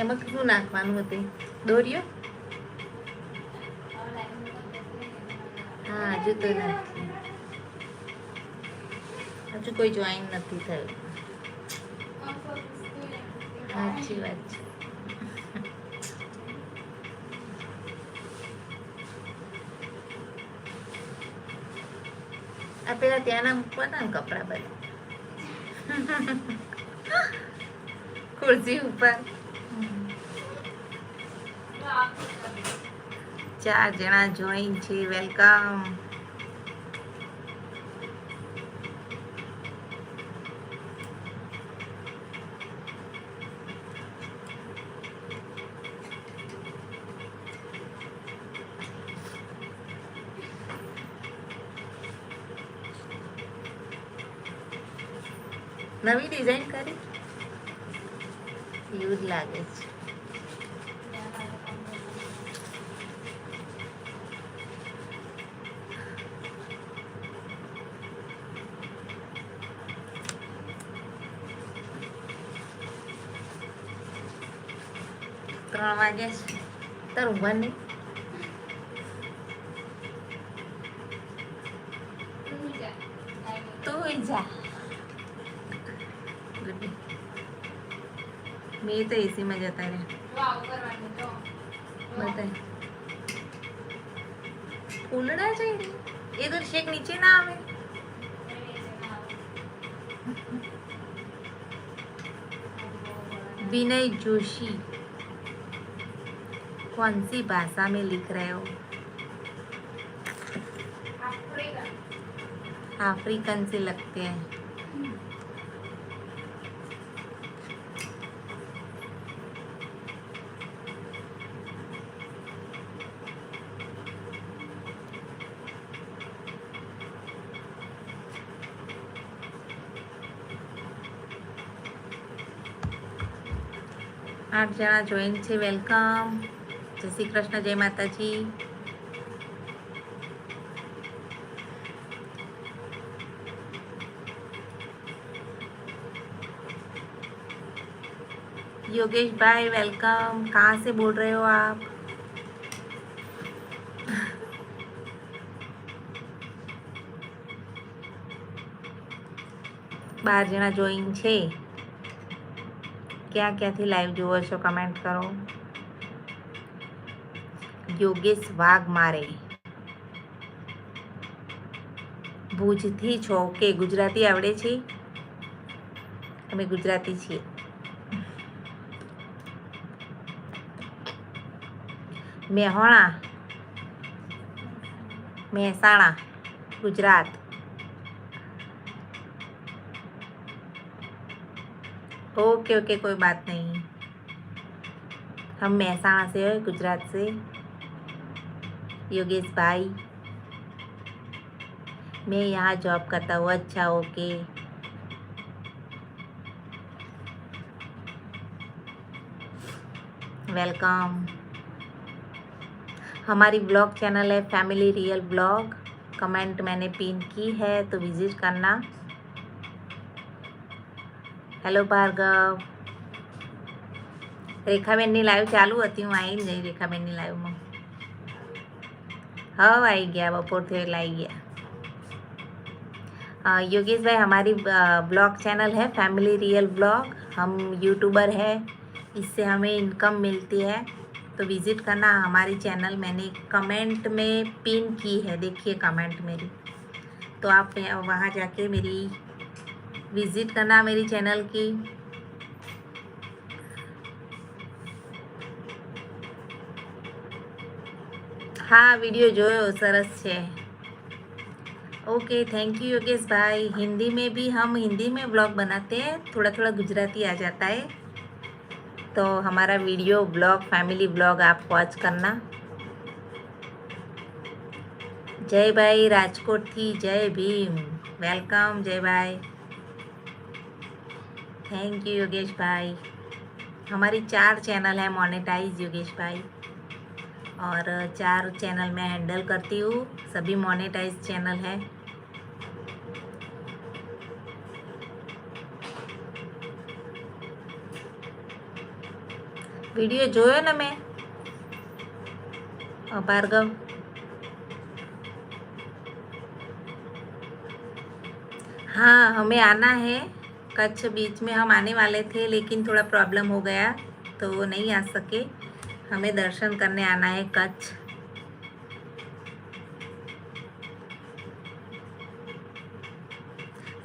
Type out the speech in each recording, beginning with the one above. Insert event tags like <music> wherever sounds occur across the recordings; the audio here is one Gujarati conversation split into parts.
એમાં શું નાખવાનું હતું દોર્યો? હા, હજુ તો હજુ કોઈ જોઈન નથી થયું. સાચી વાત છે. આ પેલા ત્યાંના મૂકવાના ને કપડા બધા? ખુરશી ઉપર? ચાર જણા જોઈન છે વેલકમ નવી ડિઝાઇન કરી? જ લાગે છે. ત્રણ વાગ્યા છે તારું બને તું જા મેં તો એસીમાં જતા રહ્યા બધા ઉલડા જઈ એ તો શેક નીચે ના આવે વિનય જોશી कौन सी भाषा में लिख रहे हो अफ्रीकन से लगते हैं આઠ જણા જોઈન છે વેલકમ જય શ્રી કૃષ્ણ જય માતાજી योगेश भाई वेलकम कहाँ से बोल रहे हो आप બાર જણા જોઈન છે ક્યાં ક્યાંથી લાઈવ જુઓ છો કમેન્ટ કરો યોગેશ વાઘ મારે ભુજથી છો કે ગુજરાતી આવડે છે અમે ગુજરાતી છીએ મેહોણા મહેસાણા ગુજરાત ओके ओके कोई बात नहीं हम महसाणा से है गुजरात से योगेश भाई मैं यहाँ जॉब करता हूँ अच्छा ओके वेलकम हमारी ब्लॉग चैनल है फैमिली रियल ब्लॉग कमेंट मैंने पिन की है तो विजिट करना હેલો ભાર્ગવ રેખાબેનની લાઈવ ચાલુ હતી હું આવી જ ગઈ રેખાબેનની લાઈવમાં હવે આવી ગયા બપોરથી એટલે આવી ગયા योगेश भाई हमारी ब्लॉग चैनल है फैमिली रियल ब्लॉग हम यूट्यूबर है इससे हमें इनकम मिलती है तो विज़िट करना हमारी चैनल मैंने कमेंट में पिन की है देखिए कमेंट मेरी तो आप वहाँ जाके मेरी विजिट करना मेरी चैनल की हाँ वीडियो જોયો સરસ છે ओके थैंक यू योगेश भाई हिंदी में भी हम हिंदी में ब्लॉग बनाते हैं थोड़ा थोड़ा गुजराती आ जाता है तो हमारा वीडियो ब्लॉग फैमिली ब्लॉग आप वॉच करना जय भाई राजकोट थी जय भीम वेलकम जय भाई थैंक यू योगेश भाई हमारी चार चैनल है मोनेटाइज योगेश भाई और चार चैनल मैं हैंडल करती हूँ सभी मोनेटाइज चैनल है વિડીયો જોયો ને મેં અ, ભાર્ગવ हाँ हमें आना है कच्छ बीच में हम आने वाले थे लेकिन थोड़ा प्रॉब्लम हो गया तो वो नहीं आ सके हमें दर्शन करने आना है Kutch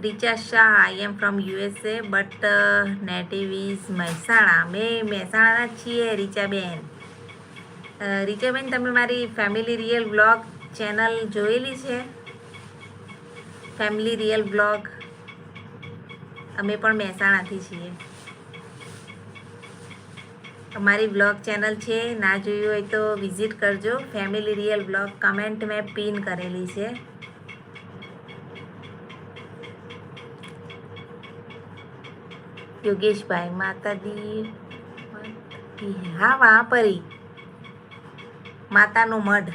Richa Shah I am from USA but native is Mehsana મેં મહેસાણાના જ છીએ રીચાબેન અ, રીચાબેન તમે મારી ફેમિલી રિયલ બ્લોગ ચેનલ જોયેલી છે ફેમિલી રિયલ બ્લોગ અમે પણ મહેસાણાથી છીએ हमारी ब्लॉग चैनल ચેનલ છે, ના જોયું હોય તો વિઝિટ કરજો. रियल ब्लॉग कमेंट में મેં करेली કરેલી योगेश भाई माता दी हाँ वहाँ पर ही माता नो मढ़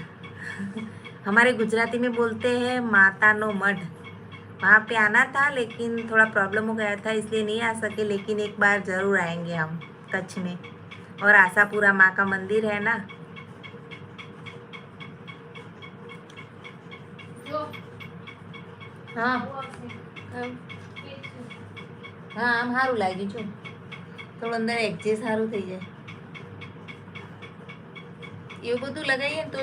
हमारे गुजराती में बोलते हैं माता नो मढ़ वहाँ पे आना था लेकिन थोड़ा प्रॉब्लम हो गया था इसलिए नहीं आ सके लेकिन एक बार ज़रूर आएँगे हम कच्छ में और आशापुरा माँ का मंदिर है ना હા હા આમ સારું લાગ્યું છું થોડું અંદર એડજસ્ટ સારું થઈ જાય એવું બધું લગાવીએ ને તો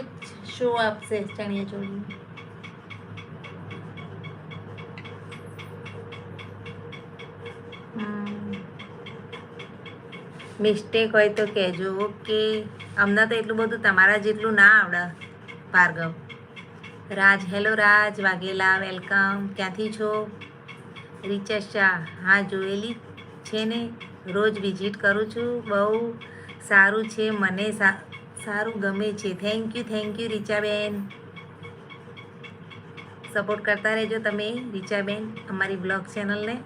શો આપશે ચણિયા ચોળી મિસ્ટેક હોય તો કહેજો, ઓકે? અમને તો એટલું બધું તમારા જેટલું ના આવડે, Bhargav. Raj, hello Raj, Vaghela, welcome. ક્યાંથી છો? રિચા શાહ. હા, જોયેલી છે ને? રોજ વિઝિટ કરું છું. બહુ સારું છે, મને સારું ગમે છે. Thank you thank you Richaben. Support કરતા રહેજો તમે, રીચાબેન, અમારી બ્લોગ ચેનલને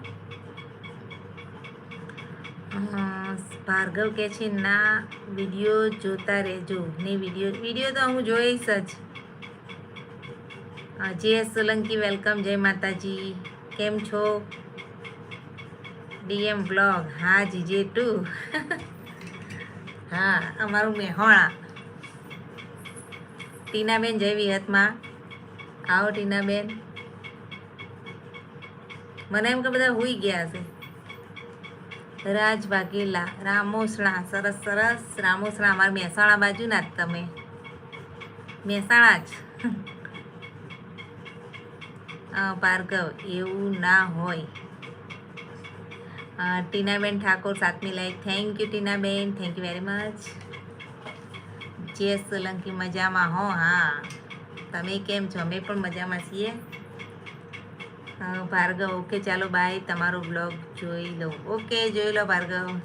અમ, ભાર્ગવ કે છે ના વીડિયો જોતા રહેજો. ને વીડિયો વીડિયો તો હું જોઈશ જ. જે સોલંકી વેલકમ જય માતાજી. કેમ છો? DM vlog. હા જીજે ટુ. હા અમારું મેહોણા. ટીનાબેન જય વિહતમાં. આવો ટીનાબેન. મને એમ કે બધા હુઈ ગયા છે રાજ વાઘેલા રામોસણા, સરસ સરસ રામોસણા અમારા મહેસાણા બાજુના જ તમે. મહેસાણા જ. <laughs> ભાર્ગવ, એવું ના હોય. ટીનાબેન ઠાકોર સાતમી like thank you Tinaben. Thank you very much J Solanki, મજામાં હો? હા. તમે કેમ છો? અમે પણ મજામાં છીએ. ભાર્ગવ, ઓકે, ચાલો બાય તમારો બ્લોગ જોઈ લો ઓકે, જોઈ લો, ભાર્ગવ.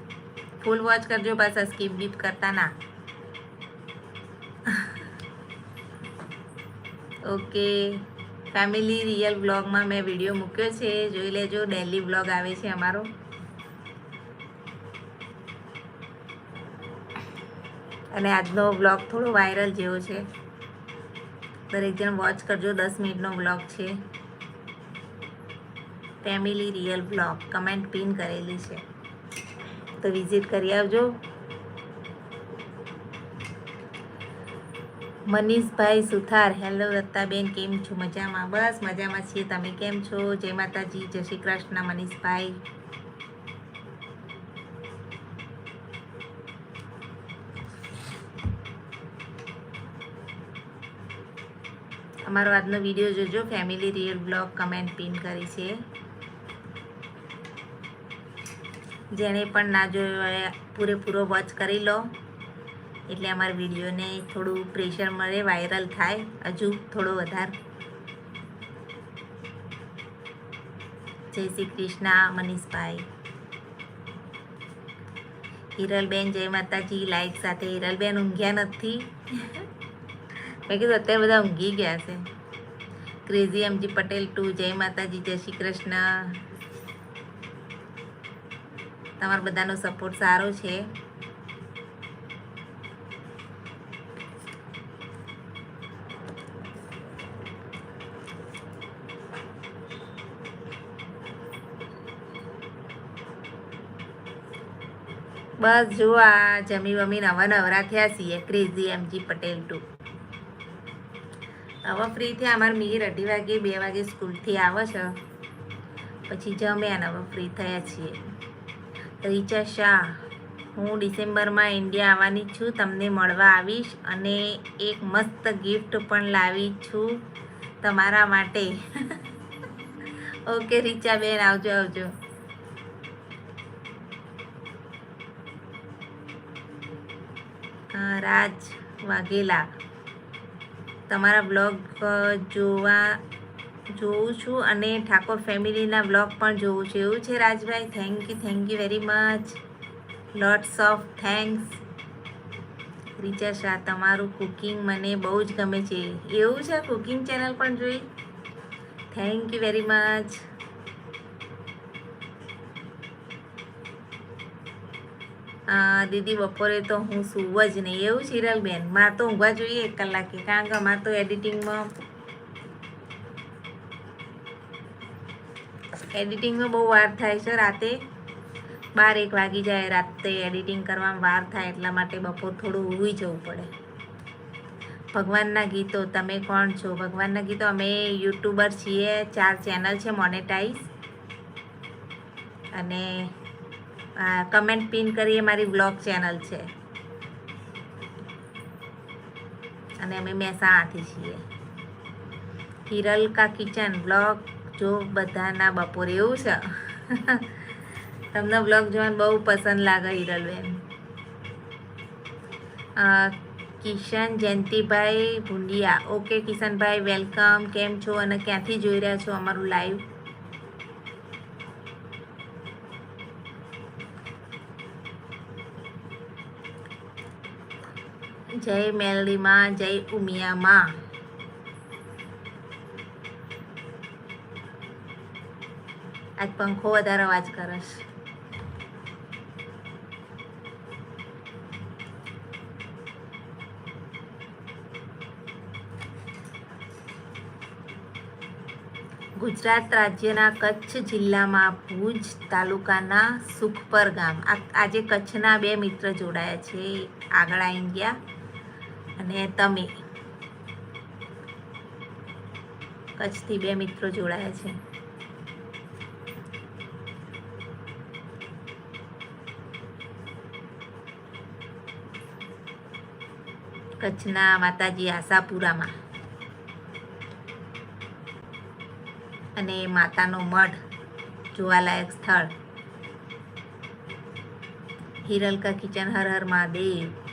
ફૂલ વોચ કરજો, પાછા સ્કીપ બીપ કરતા ના. ઓકે ફેમિલી રિયલ બ્લોગમાં મેં વીડિયો મૂક્યો છે. જોઈ લેજો ડેલી બ્લોગ આવે છે અમારો. અને આજનો બ્લોગ થોડો વાયરલ જેવો છે. દરેક જણ વોચ કરજો, દસ મિનિટનો બ્લોગ છે. Family real vlog comment pin કરેલી છે. તો વિઝિટ કરી આવજો. મનીષભાઈ સુથાર હેલો દત્તાબેન કેમ છો? મજામાં? બસ મજામાં છીએ. તમે કેમ છો? જય માતાજી, જય શ્રી કૃષ્ણ, મનીષભાઈ. અમારો આજનો વીડિયો જોજો. Family real vlog comment pin કરી છે. જેણે પણ ના જોયો હોય, પૂરેપૂરો વોચ કરી લો. એટલે અમારા વિડીયોને થોડું પ્રેશર મળે, વાયરલ થાય. હજુ થોડો વધારે. જય શ્રી કૃષ્ણ, મનીષભાઈ. હિરલબેન, જય માતાજી. લાઈક સાથે હિરલબેન ઊંઘ્યા નથી. મેં કીધું, અત્યારે બધા ઊંઘી ગયા છે. ક્રેઝી એમજી પટેલ ટુ જય માતાજી, જય શ્રી કૃષ્ણ. તમારા બધાનો સપોર્ટ સારો છે. બસ જુઓ આ જમી વમી નવા નવરા થયા છીએ, ક્રેઝી એમજી પટેલ ટુ. હવે ફ્રી થયા, અમારે મીર અઢી વાગે, બે વાગે સ્કૂલથી આવે છે. પછી જમ્યા ને હવે ફ્રી થયા છીએ. રીચા શાહ, હું ડિસેમ્બરમાં ઇન્ડિયા આવવાની છું, તમને મળવા આવીશ અને એક મસ્ત ગિફ્ટ પણ લાવી છું તમારા માટે. <laughs> ઓકે રિચાબેન આવજો આવજો. રાજ વાઘેલા, તમારા બ્લોગ જોવા જોઉં છું અને ઠાકોર ફેમિલીના બ્લોગ પણ જોઉં છું. એવું છે Rajbhai? Thank you thank you very much lots of thanks Richa Shah તમારું કુકિંગ મને બહુ જ ગમે છે. એવું છે? કુકિંગ ચેનલ પણ જોઈ? થેન્ક યુ વેરી મચ દીદી બપોરે તો હું સૂવ જ નહીં. એવું બેન મારે તો ઊંઘવા જોઈએ એક કલાકે. કારણ કે અમારે તો એડિટિંગમાં એડિટિંગમાં બહુ વાર થાય છે રાતે. બાર એક વાગી જાય રાતે એડિટિંગ કરવામાં વાર થાય એટલા માટે બપોર થોડું ઊંઘી જવું પડે. ભગવાનના ગીતો તમે કોણ છો? ભગવાનના ગીતો અમે યુટ્યુબર છીએ, ચાર ચેનલ છે મોનેટાઈઝ. અને કમેન્ટ પિન કરીએ, મારી બ્લોગ ચેનલ છે. અને અમે મહેસાણાથી છીએ. હિરલ કા કિચન બ્લોગ. જો બધાના બપોરે એવું છે. તમને બ્લોગ જોવાનું બહુ પસંદ લાગે Hiralben. Kishan Jayantibhai ભુંડિયા. Okay Kishanbhai, welcome. કેમ છો? અને ક્યાંથી જોઈ રહ્યા છો અમારું લાઈવ? જય મેલડીમાં, જય ઉમિયામાં. આજ પંખો વધારે અવાજ કરશ ગુજરાત રાજ્યના કચ્છ જિલ્લામાં ભુજ તાલુકાના સુખપર ગામ આજે કચ્છના બે મિત્ર જોડાયા છે. આગળ ઇન્ડિયા અને તમે. કચ્છથી બે મિત્રો જોડાયા છે. કચ્છના માતાજી આશાપુરામાં. અને માતાનો મઢ જોવાલાયક સ્થળ. હિરલકા કિચન હર હર મહાદેવ.